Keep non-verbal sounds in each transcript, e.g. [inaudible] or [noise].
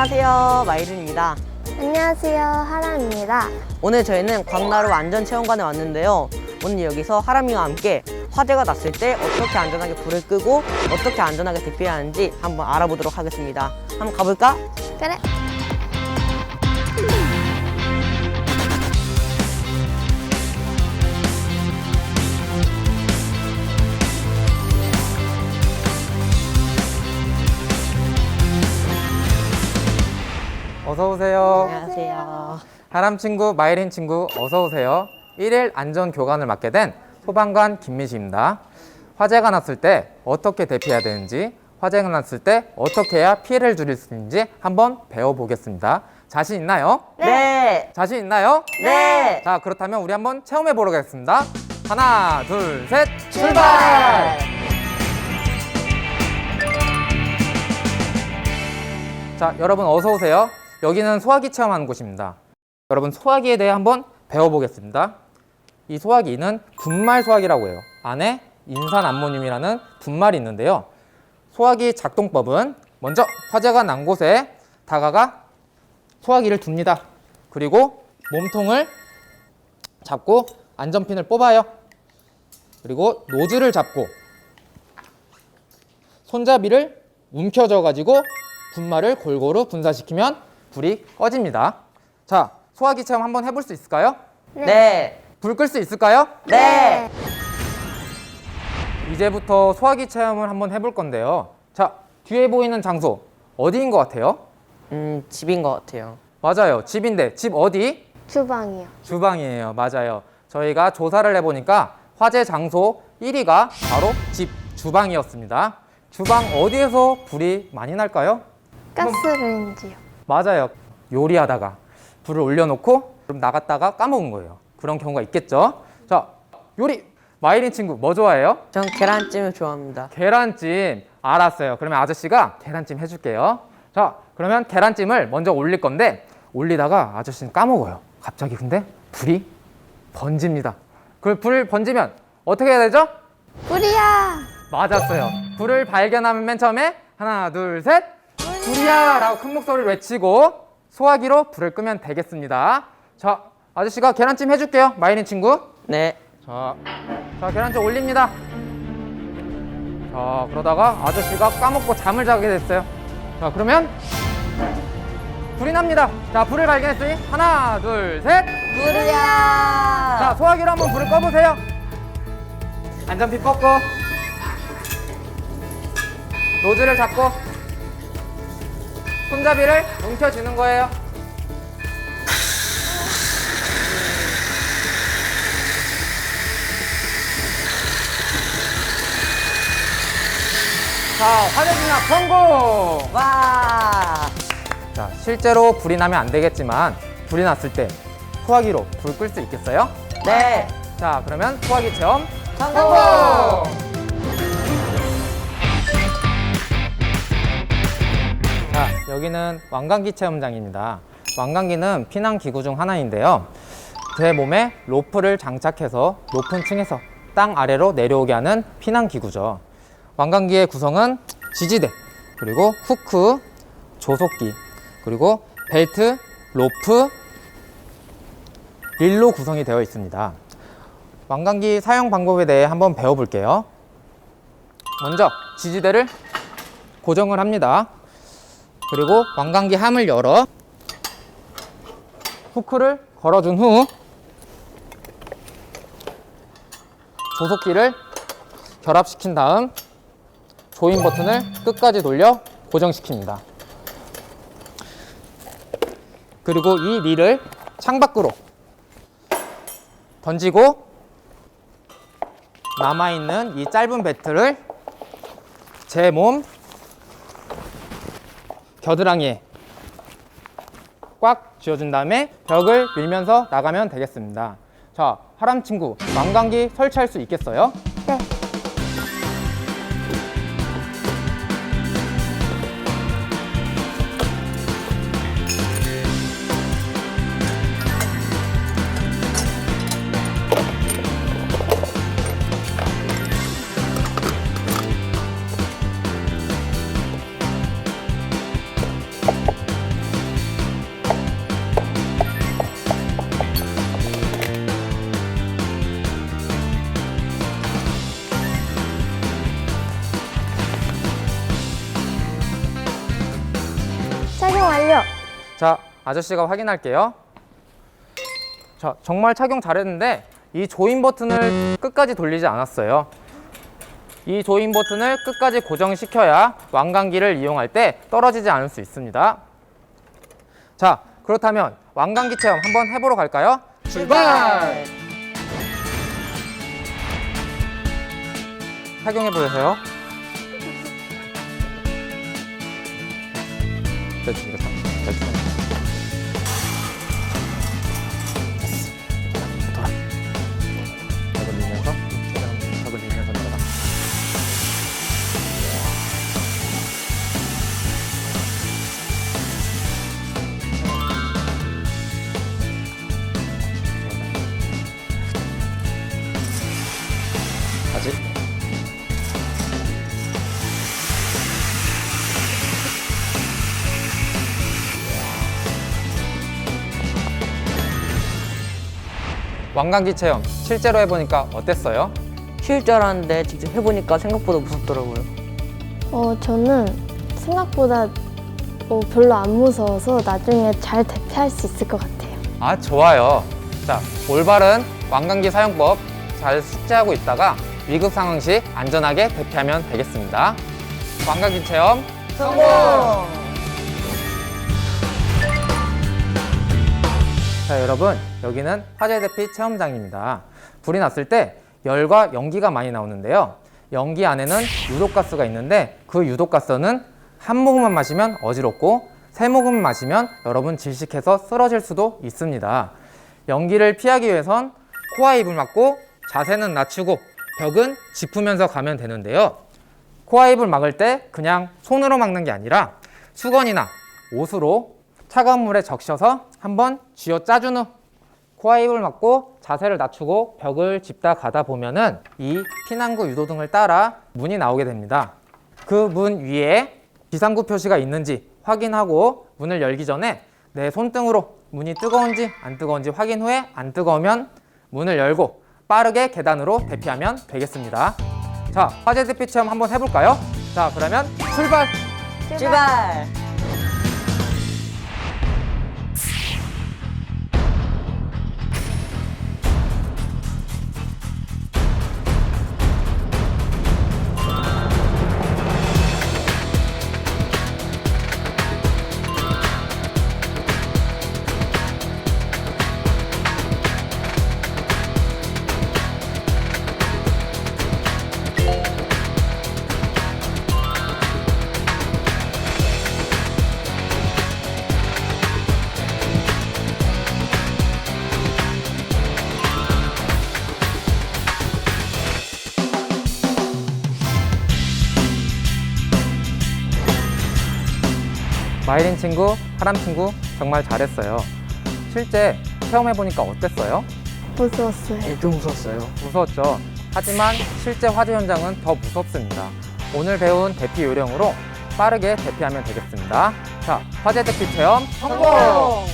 안녕하세요. 마이른입니다. 안녕하세요. 하람입니다. 오늘 저희는 광나루 안전체험관에 왔는데요. 오늘 여기서 하람이와 함께 화재가 났을 때 어떻게 안전하게 불을 끄고 어떻게 안전하게 대피해야 하는지 한번 알아보도록 하겠습니다. 한번 가볼까? 그래. 어서 오세요. 안녕하세요. 하람 친구, 마이린 친구, 어서 오세요. 1일 안전 교관을 맡게 된 소방관 김미시입니다. 화재가 났을 때 어떻게 대피해야 되는지, 화재가 났을 때 어떻게 해야 피해를 줄일 수 있는지 한번 배워보겠습니다. 자신 있나요? 네. 자신 있나요? 네. 자, 그렇다면 우리 한번 체험해 보러 가겠습니다. 하나, 둘, 셋, 출발! 자, 여러분 어서 오세요. 여기는 소화기 체험하는 곳입니다. 여러분 소화기에 대해 한번 배워보겠습니다. 이 소화기는 분말 소화기라고 해요. 안에 인산 암모늄이라는 분말이 있는데요. 소화기 작동법은 먼저 화재가 난 곳에 다가가 소화기를 둡니다. 그리고 몸통을 잡고 안전핀을 뽑아요. 그리고 노즐을 잡고 손잡이를 움켜줘 가지고 분말을 골고루 분사시키면 불이 꺼집니다. 자, 소화기 체험 한번 해볼 수 있을까요? 네. 불 끌 수 있을까요? 네. 이제부터 소화기 체험을 한번 해볼 건데요. 자, 뒤에 보이는 장소 어디인 것 같아요? 음, 집인 것 같아요. 맞아요. 집인데 집 어디? 주방이요. 주방이에요. 맞아요. 저희가 조사를 해보니까 화재 장소 1위가 바로 집 주방이었습니다. 주방 어디에서 불이 많이 날까요? 가스레인지요. 맞아요. 요리하다가 불을 올려놓고 그럼 나갔다가 까먹은 거예요. 그런 경우가 있겠죠. 자, 요리 마이린 친구 뭐 좋아해요? 전 계란찜을 좋아합니다. 계란찜. 알았어요. 그러면 아저씨가 계란찜 해줄게요. 자, 그러면 계란찜을 먼저 올릴 건데 올리다가 아저씨는 까먹어요. 갑자기 근데 불이 번집니다. 그 불 번지면 어떻게 해야 되죠? 뿌리야. 맞았어요. 불을 발견하면 맨 처음에 하나, 둘, 셋. 불이야! 라고 큰 목소리를 외치고 소화기로 불을 끄면 되겠습니다. 자, 아저씨가 계란찜 해줄게요. 마이린 친구. 네. 자, 자 계란찜 올립니다. 자, 그러다가 아저씨가 까먹고 잠을 자게 됐어요. 자, 그러면 불이 납니다. 자, 불을 발견했으니 하나, 둘, 셋. 불이야! 자, 소화기로 한번 불을 꺼보세요. 안전핀 뽑고 노즐을 잡고 손잡이를 움켜쥐는 거예요. 자, 화재 진압 성공! 와! 자, 실제로 불이 나면 안 되겠지만 불이 났을 때 소화기로 불 끌 수 있겠어요? 네. 자, 그러면 소화기 체험 성공! 여기는 왕관기 체험장입니다. 왕관기는 피난 기구 중 하나인데요. 제 몸에 로프를 장착해서 높은 층에서 땅 아래로 내려오게 하는 피난 기구죠. 왕관기의 구성은 지지대, 그리고 후크, 조속기, 그리고 벨트, 로프, 릴로 구성이 되어 있습니다. 왕관기 사용 방법에 대해 한번 배워볼게요. 먼저 지지대를 고정을 합니다. 그리고 왕관기 함을 열어 후크를 걸어준 후 조속기를 결합시킨 다음 조인 버튼을 끝까지 돌려 고정시킵니다. 그리고 이 릴을 창밖으로 던지고 남아있는 이 짧은 배트를 제 몸 겨드랑이에 꽉 쥐어준 다음에 벽을 밀면서 나가면 되겠습니다. 자, 하람 친구, 망광기 설치할 수 있겠어요? 네. 자, 아저씨가 확인할게요. 자, 정말 착용 잘했는데 이 조인 버튼을 끝까지 돌리지 않았어요. 이 조인 버튼을 끝까지 고정시켜야 왕관기를 이용할 때 떨어지지 않을 수 있습니다. 자, 그렇다면 왕관기 체험 한번 해보러 갈까요? 출발! 착용해 보세요. 됐습니다. 됐 왕관기 체험 실제로 해보니까 어땠어요? 쉬울 줄 알았는데 직접 해보니까 생각보다 무섭더라고요. 어, 저는 생각보다 어, 별로 안 무서워서 나중에 잘 대피할 수 있을 것 같아요. 아 좋아요. 자 올바른 왕관기 사용법 잘 숙지하고 있다가 위급 상황 시 안전하게 대피하면 되겠습니다. 왕관기 체험 성공! 자 여러분 여기는 화재 대피 체험장입니다. 불이 났을 때 열과 연기가 많이 나오는데요. 연기 안에는 유독가스가 있는데 그 유독가스는 한 모금만 마시면 어지럽고 세 모금 마시면 여러분 질식해서 쓰러질 수도 있습니다. 연기를 피하기 위해선 코와 입을 막고 자세는 낮추고 벽은 짚으면서 가면 되는데요. 코와 입을 막을 때 그냥 손으로 막는 게 아니라 수건이나 옷으로 차가운 물에 적셔서 한번 쥐어 짜준 후 코와 입을 막고 자세를 낮추고 벽을 짚다 가다 보면은 이 피난구 유도등을 따라 문이 나오게 됩니다. 그 문 위에 비상구 표시가 있는지 확인하고 문을 열기 전에 내 손등으로 문이 뜨거운지 안 뜨거운지 확인 후에 안 뜨거우면 문을 열고 빠르게 계단으로 대피하면 되겠습니다. 자, 화재 대피 체험 한번 해볼까요? 자, 그러면 출발! 출발! 마이린 친구, 하람 친구 정말 잘했어요. 실제 체험해보니까 어땠어요? 무서웠어요. 네, 좀 무서웠어요. 무서웠죠. 하지만 실제 화재 현장은 더 무섭습니다. 오늘 배운 대피 요령으로 빠르게 대피하면 되겠습니다. 자, 화재 대피 체험 성공!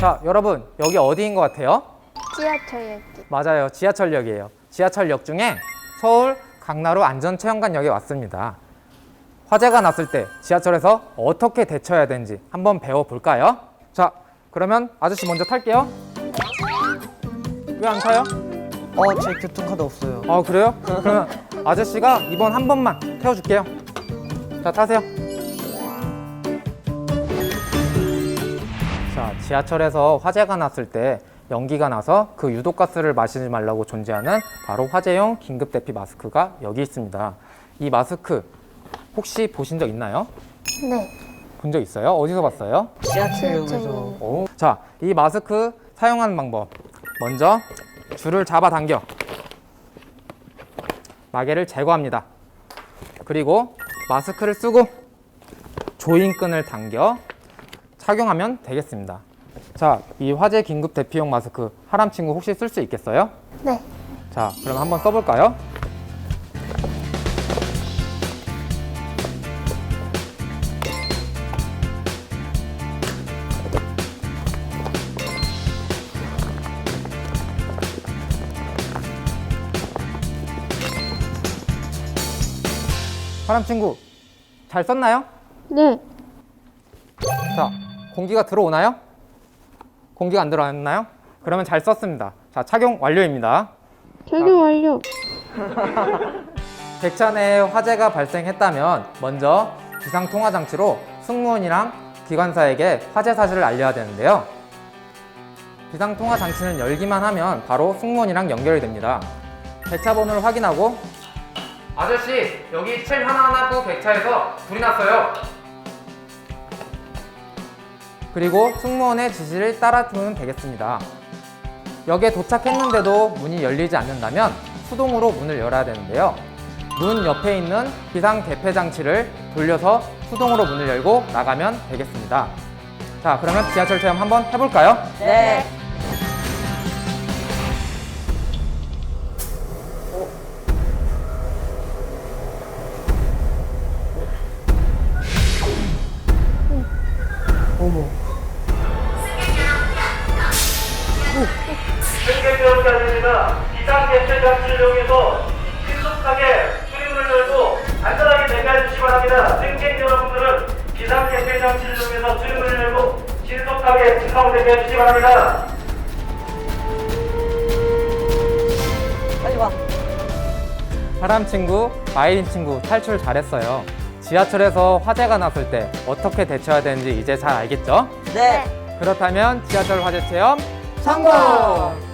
자, 여러분 여기 어디인 것 같아요? 지하철역이. 맞아요. 지하철역이에요. 지하철역 중에 서울 강나루 안전체험관역에 왔습니다. 화재가 났을 때 지하철에서 어떻게 대처해야 되는지 한번 배워볼까요? 자, 그러면 아저씨 먼저 탈게요. 왜 안 타요? 어, 제 교통카드 없어요. 아, 그래요? 그러면 아저씨가 이번 한 번만 태워줄게요. 자, 타세요. 자, 지하철에서 화재가 났을 때 연기가 나서 그 유독가스를 마시지 말라고 존재하는 바로 화재용 긴급 대피 마스크가 여기 있습니다. 이 마스크 혹시 보신 적 있나요? 네. 본 적 있어요? 어디서 봤어요? 지하철역에서. 오. 자, 이 마스크 사용하는 방법. 먼저 줄을 잡아 당겨 마개를 제거합니다. 그리고 마스크를 쓰고 조인끈을 당겨 착용하면 되겠습니다. 자, 이 화재 긴급 대피용 마스크 하람 친구 혹시 쓸 수 있겠어요? 네. 자, 그럼 한번 써볼까요? 하람 친구, 잘 썼나요? 네. 자, 공기가 들어오나요? 공기가 안 들어왔나요? 그러면 잘 썼습니다. 자, 착용 완료입니다. 적용 완료. [laughs] 객차 내에 화재가 발생했다면 먼저 비상통화장치로 승무원이랑 기관사에게 화재 사실을 알려야 되는데요. 비상통화장치는 열기만 하면 바로 승무원이랑 연결이 됩니다. 객차 번호를 확인하고 아저씨 여기 7119 객차에서 불이 났어요. 그리고 승무원의 지시를 따라주면 되겠습니다. 역에 도착했는데도 문이 열리지 않는다면 수동으로 문을 열어야 되는데요. 문 옆에 있는 비상 대패 장치를 돌려서 수동으로 문을 열고 나가면 되겠습니다. 자, 그러면 지하철 체험 한번 해볼까요? 네. 주시기 바랍니다. 빨리 와. 사람 친구, 마이린 친구 탈출 잘했어요. 지하철에서 화재가 났을 때 어떻게 대처해야 되는지 이제 잘 알겠죠? 네. 그렇다면 지하철 화재 체험 성공!